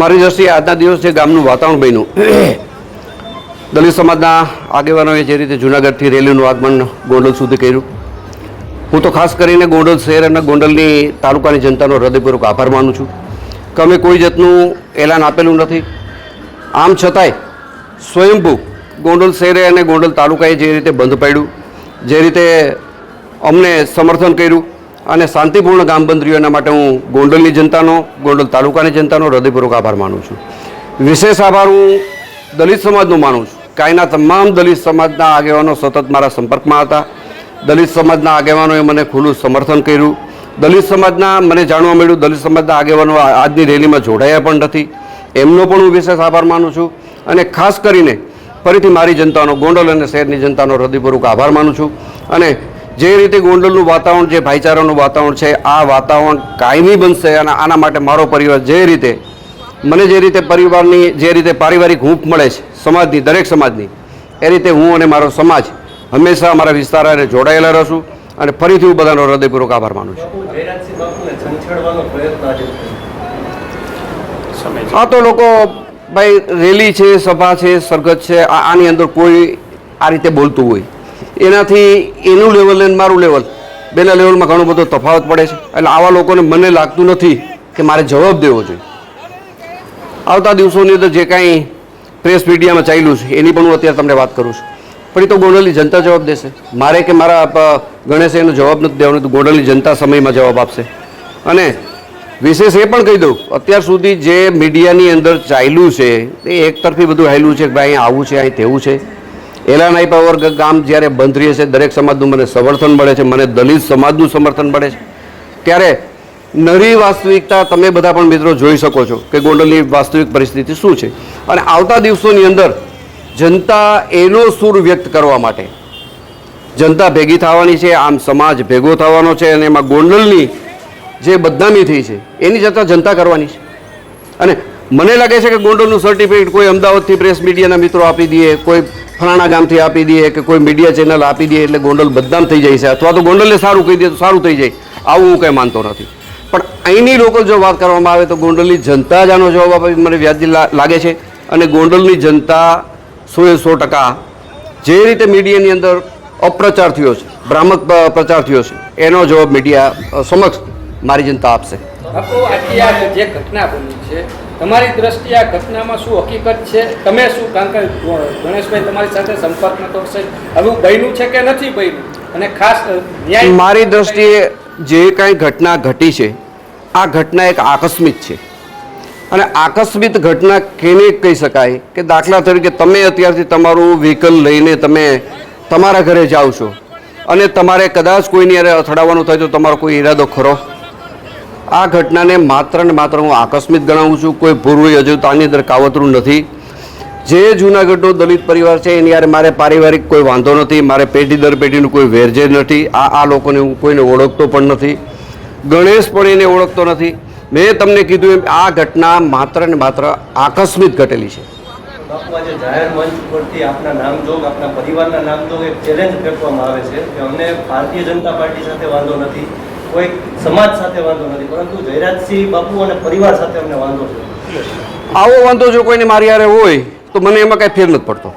મારી દ્રષ્ટિએ આજના દિવસે ગામનું વાતાવરણ બન્યું દલિત સમાજના આગેવાનોએ જે રીતે જુનાગઢથી રેલીનું આગમન ગોંડલ સુધી કર્યું. હું તો ખાસ કરીને ગોંડલ શહેર અને ગોંડલની તાલુકાની જનતાનો હૃદયપૂર્વક આભાર માનું છું કે અમે કોઈ જાતનું એલાન આપેલું નથી. આમ છતાંય સ્વયંભૂ ગોંડલ શહેરે અને ગોંડલ તાલુકાએ જે રીતે બંધ પાડ્યું જે રીતે અમને સમર્થન કર્યું અને શાંતિપૂર્ણ ગામ બંધ એના માટે હું ગોંડલની જનતાનો, ગોંડલ તાલુકાની જનતાનો હૃદયપૂર્વક આભાર માનું છું. વિશેષ આભાર હું દલિત સમાજનો માનું છું. કાંઈના તમામ દલિત સમાજના આગેવાનો સતત મારા સંપર્કમાં હતા. દલિત સમાજના આગેવાનોએ મને ખુલ્લું સમર્થન કર્યું. દલિત સમાજના, મને જાણવા મળ્યું દલિત સમાજના આગેવાનો આજની રેલીમાં જોડાયા પણ નથી. એમનો પણ હું વિશેષ આભાર માનું છું. અને ખાસ કરીને ફરીથી મારી જનતાનો, ગોંડલ અને શહેરની જનતાનો હૃદયપૂર્વક આભાર માનું છું. અને જે રીતે ગોંડલનું વાતાવરણ જે ભાઈચારાનું વાતાવરણ છે, આ વાતાવરણ કાયમી બનશે અને આના માટે મારો પરિવાર જે રીતે, મને જે રીતે પરિવારની, જે રીતે પારિવારિક હૂંફ મળે છે, સમાજની, દરેક સમાજની, એ રીતે હું અને મારો સમાજ હંમેશા મારા વિસ્તારને જોડાયેલા રહીશું અને ફરીથી હું બધાનો હૃદયપૂર્વક આભાર માનું છું. આ તો લોકો, ભાઈ, રેલી છે, સભા છે સરગત છે આની અંદર કોઈ આ રીતે બોલતું હોય એનાથી એનું લેવલ અને મારું લેવલ બેના લેવલમાં ઘણો બધો તફાવત પડે છે. એટલે આવા લોકોને મને લાગતું નથી કે મારે જવાબ દેવો જોઈએ. આવતા દિવસોની અંદર જે કાંઈ પ્રેસ મીડિયામાં ચાલ્યું છે, એની પણ હું અત્યારે તમને વાત કરું છું. પણ એ તો ગોંડલની જનતા જવાબ દેશે. મારે કે મારા ગણેશે એનો જવાબ નથી દેવાનો તો ગોંડલની જનતા સમયમાં જવાબ આપશે. અને વિશેષ એ પણ કહી દઉં, અત્યાર સુધી જે મીડિયાની અંદર ચાલ્યું છે, એ એકતરફી બધું હાલ્યું છે કે ભાઈ આવું છે અહીં તેવું છે. એલાન વગર ગામ જ્યારે બંધ રહે છે દરેક સમાજનું મને સમર્થન મળે છે, મને દલિત સમાજનું સમર્થન મળે છે. ત્યારે નરી વાસ્તવિકતા તમે બધા પણ મિત્રો જોઈ શકો છો કે ગોંડલની વાસ્તવિક પરિસ્થિતિ શું છે. અને આવતા દિવસોની અંદર જનતા એનો સૂર વ્યક્ત કરવા માટે, જનતા ભેગી થવાની છે, આમ સમાજ ભેગો થવાનો છે અને એમાં ગોંડલની જે બદનામી થઈ છે, એની જતા જનતા કરવાની છે. અને મને લાગે છે કે ગોંડલનું સર્ટિફિકેટ કોઈ અમદાવાદથી પ્રેસ મીડિયાના મિત્રો આપી દઈએ, કોઈ ફલાણા ગામથી આપી દઈએ કે કોઈ મીડિયા ચેનલ આપી દઈએ એટલે ગોંડલ બદનામ થઈ જાય છે. અથવા તો ગોંડલને સારું કહી દે તો સારું થઈ જાય. આવું હું કંઈ માનતો નથી. પણ અહીંની લોકો જો વાત કરવામાં આવે તો ગોંડલની જનતા જ આનો જવાબ આપે મને વ્યાજી લાગે છે. અને ગોંડલની જનતા સોએ સો ટકા જે રીતે મીડિયાની અંદર અપ્રચાર થયો છે, ભ્રામક પ્રચાર થયો છે, એનો જવાબ મીડિયા સમક્ષ મારી જનતા આપશે. જે ઘટના બની છે તમારી દ્રષ્ટિએ આ ઘટનામાં શું હકીકત છે? તમે શું? કારણ કે ગણેશભાઈ તમારી સાથે સંપર્કમાં તો છે હવે બન્યું છે કે નથી બન્યું? અને ખાસ ન્યાય મારી દ્રષ્ટિએ જે કાંઈ ઘટના ઘટી છે, આ ઘટના એક આકસ્મિક છે. અને આકસ્મિક ઘટના કેને કહી શકાય? કે દાખલા તરીકે તમે અત્યારથી તમારું વ્હીકલ લઈને તમે તમારા ઘરે જાઓ છો. અને તમારે કદાચ કોઈની અરે અથડાવવાનું થાય તો તમારો કોઈ ઈરાદો ખરો? આ ઘટનાને માત્ર ને માત્ર હું આકસ્મિક ગણાવું છું. કોઈ પૂર્વ અજુતાની અંદર કાવતરું નથી. જે જૂનાગઢનો દલિત પરિવાર છે, એની યારે મારે પારિવારિક કોઈ વાંધો નથી. મારે પેઢી દર પેઢીનું કોઈ વેરજે નથી. આ આ લોકોને હું કોઈને ઓળખતો પણ નથી. ગણેશ પણ એને ઓળખતો નથી. મેં તમને કીધું એમ, આ ઘટના માત્ર ને માત્ર આકસ્મિક ઘટેલી છે. પરિવારના નામજોગ એક ચેલેન્જ ફેંકવામાં આવે છે કે અમને ભારતીય જનતા પાર્ટી સાથે વાંધો નથી. કોઈ સમાજ સાથે વાંધો નથી પરંતુ જયરાજસિંહ બાપુ અને પરિવાર સાથે અમને વાંધો છે. આવો વાંધો જો કોઈને મારી યારે હોય તો મને એમાં કાંઈ ફેર નથી પડતો.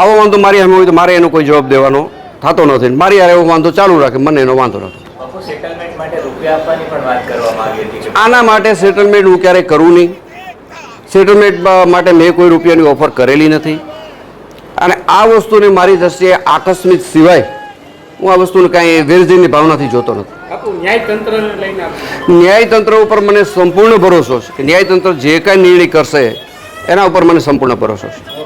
આવો વાંધો મારી સામે હોય તો મારે એનો કોઈ જવાબ દેવાનો થતો નથી. મારી યારે એવો વાંધો ચાલુ રાખે મને એનો વાંધો નથી. બાપુ સેટલમેન્ટ માટે રૂપિયા આપવાની પણ વાત કરવામાં આવી હતી. કે આના માટે સેટલમેન્ટ હું ક્યારેય કરું નહીં. સેટલમેન્ટ માટે મેં કોઈ રૂપિયાની ઓફર કરેલી નથી. અને આ વસ્તુને મારી દ્રષ્ટિએ આકસ્મિક સિવાય હું આ વસ્તુને કાંઈ વેરજીની ભાવનાથી જોતો નથી. ન્યાયતંત્ર ઉપર મને સંપૂર્ણ ભરોસો છે કે ન્યાયતંત્ર જે કાંઈ નિર્ણય કરશે એના ઉપર મને સંપૂર્ણ ભરોસો છે.